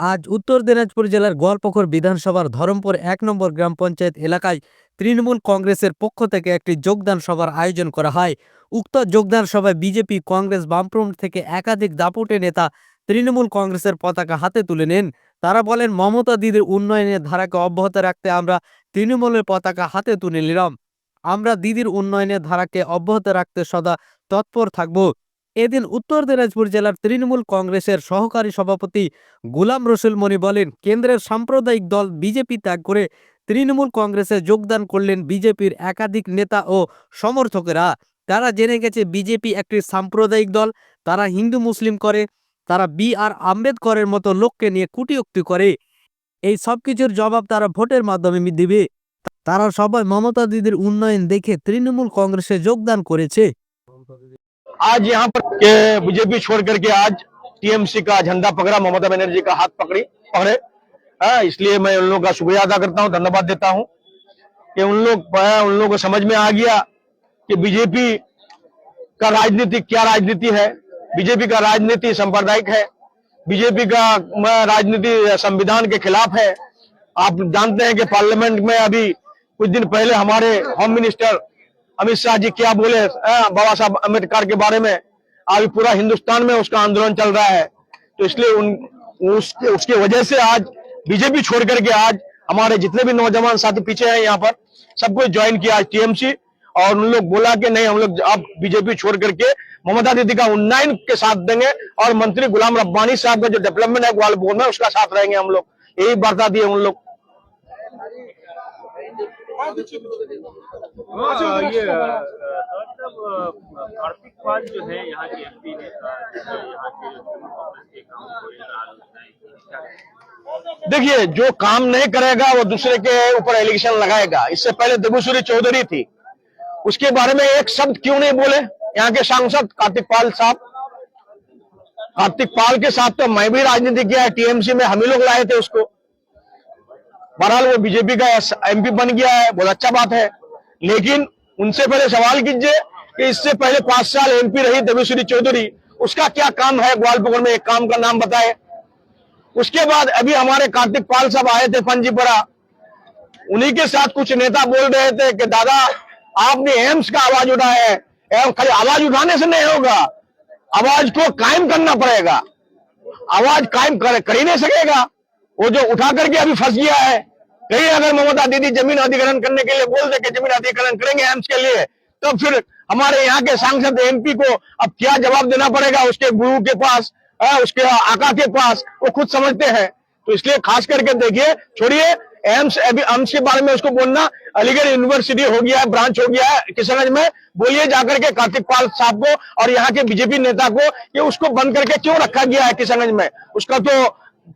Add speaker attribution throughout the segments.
Speaker 1: আজ উত্তর দিনাজপুর জেলার গোয়ালপুকুর বিধানসভার ধরমপুর এক নম্বর গ্রাম পঞ্চায়েত এলাকায় তৃণমূল কংগ্রেসের পক্ষ থেকে একটি যোগদান সভার আয়োজন করা হয়। উক্ত যোগদান সভায় বিজেপি, কংগ্রেস, বামফ্রন্ট থেকে একাধিক দাপুটে নেতা তৃণমূল কংগ্রেসের পতাকা হাতে তুলে নেন। তারা বলেন, মমতা দিদির উন্নয়নের ধারাকে অব্যাহত রাখতে আমরা তৃণমূলের পতাকা হাতে তুলে নিলাম। আমরা দিদির উন্নয়নের ধারাকে অব্যাহত রাখতে সদা তৎপর থাকব। এদিন উত্তর দিনাজপুর জেলার তৃণমূল কংগ্রেসের সহকারী সভাপতি গুলাম রসুল মনি বলেন, কেন্দ্রের সাম্প্রদায়িক দল বিজেপি ত্যাগ করে তৃণমূল কংগ্রেসে যোগদান করলেন বিজেপির একাধিক নেতা ও সমর্থকেরা। তারা জেনে গেছে, বিজেপি একটি সাম্প্রদায়িক দল, তারা হিন্দু মুসলিম করে, তারা বি আর আম্বেদকরের মতো লোককে নিয়ে কুটিউক্তি করে। এই সব কিছুর জবাব তারা ভোটের মাধ্যমে দিবে। তারা সবাই মমতা দিদির উন্নয়ন দেখে তৃণমূল কংগ্রেসে যোগদান করেছে।
Speaker 2: आज यहाँ पर बीजेपी छोड़ करके आज टीएमसी का झंडा पकड़ा ममता बनर्जी का हाथ पकड़ी पकड़े। हाँ, इसलिए मैं उन लोगों का शुक्रिया अदा करता हूँ धन्यवाद देता हूँ कि उन लोग उन लोगों को समझ में आ गया कि बीजेपी का राजनीति क्या राजनीति है। बीजेपी का राजनीति सांप्रदायिक है। बीजेपी का राजनीति संविधान के खिलाफ है। आप जानते हैं कि पार्लियामेंट में अभी कुछ दिन पहले हमारे होम मिनिस्टर अमित शाह जी क्या बोले? बाबा साहब अंबेडकर के बारे में। अभी पूरा हिंदुस्तान में उसका आंदोलन चल रहा है। तो इसलिए उन, उसके उसके वजह से आज बीजेपी छोड़ करके आज हमारे जितने भी नौजवान साथी पीछे हैं यहाँ पर, सबको ज्वाइन किया आज टीएमसी और उन लोग बोला कि नहीं, हम लोग अब बीजेपी छोड़ करके ममता दीदी का उन्नयन के साथ देंगे और मंत्री गुलाम रब्बानी साहब का जो डेवलपमेंट है ग्वालपुर में, उसका साथ रहेंगे हम लोग। यही वार्ता दिए उन लोग।
Speaker 3: ये अ, मतलब अ, कार्तिक पाल जो है यहाँ के यहाँ है कहें?
Speaker 2: देखिए जो काम नहीं करेगा वो दूसरे के ऊपर एलिगेशन लगाएगा। इससे पहले देबूसुरी चौधरी थी। उसके बारे में एक शब्द क्यों नहीं बोले? यहाँ के सांसद कार्तिक पाल साहब। कार्तिक पाल के साथ तो मैं भी राजनीति किया है टीएमसी में हम ही लोग लाए थे उसको। बहरहाल वो बीजेपी का एमपी बन गया है बहुत अच्छा बात है। लेकिन उनसे पहले सवाल कीजिए कि इससे पहले पाँच साल एमपी रही देवेश्वरी चौधरी, उसका क्या काम है ग्वालपुर में? एक काम का नाम बताए। उसके बाद अभी हमारे कार्तिक पाल साहब आए थे पंजीपुरा उन्हीं के साथ कुछ नेता बोल रहे थे कि, दादा, आपने एम्स का आवाज़ उठाया है। खाली आवाज़ उठाने से नहीं होगा। आवाज़ को कायम करना पड़ेगा। आवाज़ कायम कर ही नहीं सकेगा। वो जो उठा करके अभी फंस गया है कहीं अगर ममता दीदी ज़मीन अधिग्रहण करने के लिए बोल दे कि ज़मीन अधिग्रहण करेंगे एम्स के लिए तो फिर हमारे यहाँ के सांसद एमपी को अब क्या जवाब देना पड़ेगा उसके गुरु के पास अ, उसके आका के पास वो खुद समझते हैं। तो इसलिए खास करके देखिए छोड़िए एम्स अभी एम्स के बारे में उसको बोलना अलीगढ़ यूनिवर्सिटी हो गया है ब्रांच हो गया है किशनगंज में बोलिए जाकर के कार्तिक पाल साहब को और यहाँ के बीजेपी नेता को कि उसको बंद करके क्यों रखा गया है किशनगंज में? उसका तो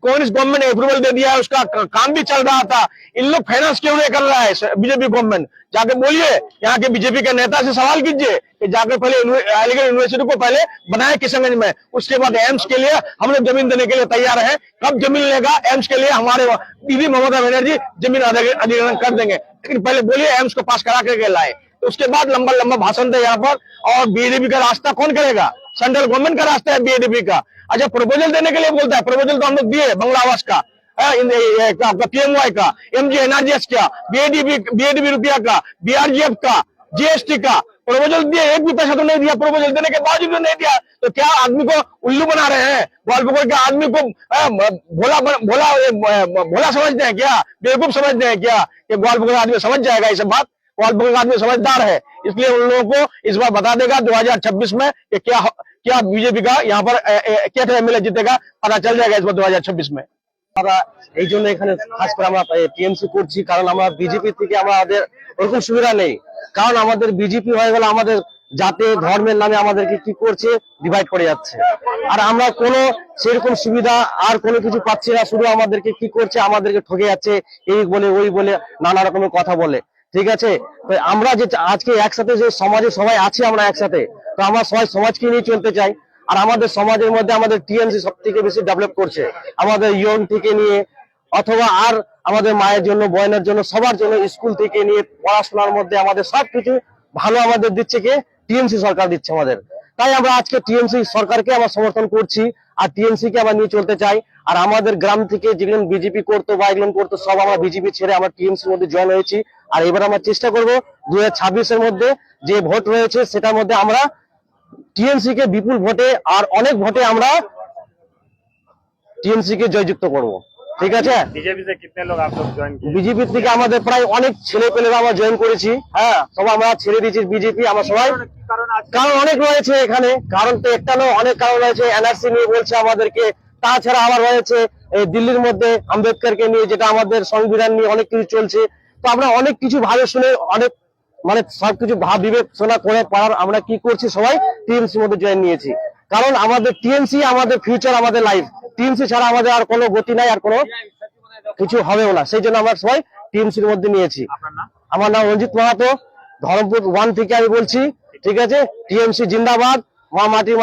Speaker 2: कांग्रेस गवर्नमेंट ने अप्रूवल दे दिया है? उसका काम भी चल रहा था। इन लोग फाइनेंस क्यों नहीं कर रहा है? बीजेपी गवर्नमेंट जाके बोलिए, यहाँ के बीजेपी के नेता से सवाल कीजिए कि जाकर पहले अलीगढ़ यूनिवर्सिटी को पहले बनाए किशनगंज में? उसके बाद एम्स के लिए हम लोग ज़मीन देने के लिए तैयार है। कब ज़मीन लेगा एम्स के लिए? हमारे दीदी ममता बनर्जी ज़मीन अधिग्रहण कर देंगे। लेकिन पहले बोलिए एम्स को पास करा करके लाए। तो उसके बाद लंबा लंबा भाषण दे यहाँ पर। और बीजेपी का रास्ता कौन करेगा? सेंट्रल गवर्नमेंट का रास्ता है बीजेपी का। अच्छा प्रपोजल देने के लिए बोलता है प्रपोजल तो हम लोग दिए बंगला आवास का हाँ, पीएमवाई का एमजी एनआरजीएस का बीएडीबी बीएडीबी रुपया का बीआरजीएफ का जीएसटी का प्रपोजल दिए एक भी पैसा तो नहीं दिया प्रपोजल देने के बावजूद भी नहीं दिया। तो क्या आदमी को उल्लू बना रहे हैं? ग्वालपुर के आदमी को भोला भोला भोला समझते हैं क्या? बेवकूफ़ समझते हैं क्या? कि ग्वालपुर का आदमी समझ जाएगा ये सब बात। ग्वालपुर का आदमी समझदार है इसलिए उन लोगों को इस बार बता देगा 2026 में कि क्या क्या बीजेपी का यहाँ पर क्या एमएलए जीतेगा पता चल जाएगा इस बार 2026 में
Speaker 4: আমরা এই জন্য এখানে খাস করে আমরা টিএমসি করছি কারণ আমরা বিজেপি থেকে আমাদের ওরকম সুবিধা নেই কারণ আমাদের বিজেপি হয়ে গেলে আমাদের জাতি ধর্মের নামে আমাদেরকে কি করছে ডিভাইড করে যাচ্ছে আর আমরা কোনো সেরকম সুবিধা আর কোনো কিছু পাচ্ছি না শুধু আমাদেরকে কি করছে আমাদেরকে ঠকে যাচ্ছে এই বলে ওই বলে নানা রকমের কথা বলে ঠিক আছে? তো আমরা যে আজকে একসাথে যে সমাজে সবাই আছি আমরা একসাথে, তো আমরা সবাই সমাজকে নিয়ে চলতে চাই। আর আমাদের সমাজের মধ্যে আমাদের টিএমসি সব থেকে বেশি ডেভেলপ করছে। আমাদের ইয়ং থেকে নিয়ে, অথবা আর আমাদের মায়ের জন্য বয়নের জন্য, সবার জন্য স্কুল থেকে নিয়ে, পড়াশোনার মধ্যে আমাদের সবকিছু ভালো আমাদের দিচ্ছে কে? টিএমসি সরকার দিচ্ছে আমাদের। তাই আমরা আজকে টিএমসি সরকারকে আমরা সমর্থন করছি। আর টিএমসি কে আমরা নিয়ে চলতে চাই। আর আমাদের গ্রাম থেকে যেগুলো বিজেপি করতো বা এগুলো করতো সব আমরা বিজেপি ছেড়ে আমার টিএমসির মধ্যে জয়েন হয়েছি। আর এবার আমরা চেষ্টা করব দু এর মধ্যে যে ভোট রয়েছে সেটার মধ্যে আমরা টিএমসি কে বিপুল ভোটে আর অনেক ভোটে আমরা টিএমসি কে জয়যুক্ত করব। ঠিক আছে? বিজেপি থেকে আমাদের প্রায় অনেক ছেলে পেলেরা আমরা জয়েন করেছি। হ্যাঁ সবাই আমরা ছেড়ে দিয়েছি বিজেপি আমরা সবাই
Speaker 3: কারণ
Speaker 4: অনেক রয়েছে এখানে। কারণ তো একটা নয় অনেক কারণ রয়েছে। এনআরসি নিয়ে বলছে আমাদেরকে। তাছাড়া আবার রয়েছে দিল্লির মধ্যে আম্বেদকরকে নিয়ে যেটা আমাদের সংবিধান নিয়ে অনেক কিছু চলছে। তো আমরা অনেক কিছু ভাবে শুনে অনেক মানে সবকিছু ভাব বিবেচনা করে পারার আমরা কি করছি সবাই টিএমসির মধ্যে জয়েন নিয়েছি। কারণ আমাদের টিএমসি আমাদের ফিউচার আমাদের লাইফ টিএমসি ছাড়া আমাদের আর কোনো গতি নাই আর কোনো কিছু হবেও না। সেই জন্য আমরা সবাই টিএমসির মধ্যে নিয়েছি। আমার নাম রঞ্জিত মাহাতো। ধরমপুর ওয়ান থেকে আমি বলছি। ঠিক আছে? টিএমসি জিন্দাবাদ। মা মাটির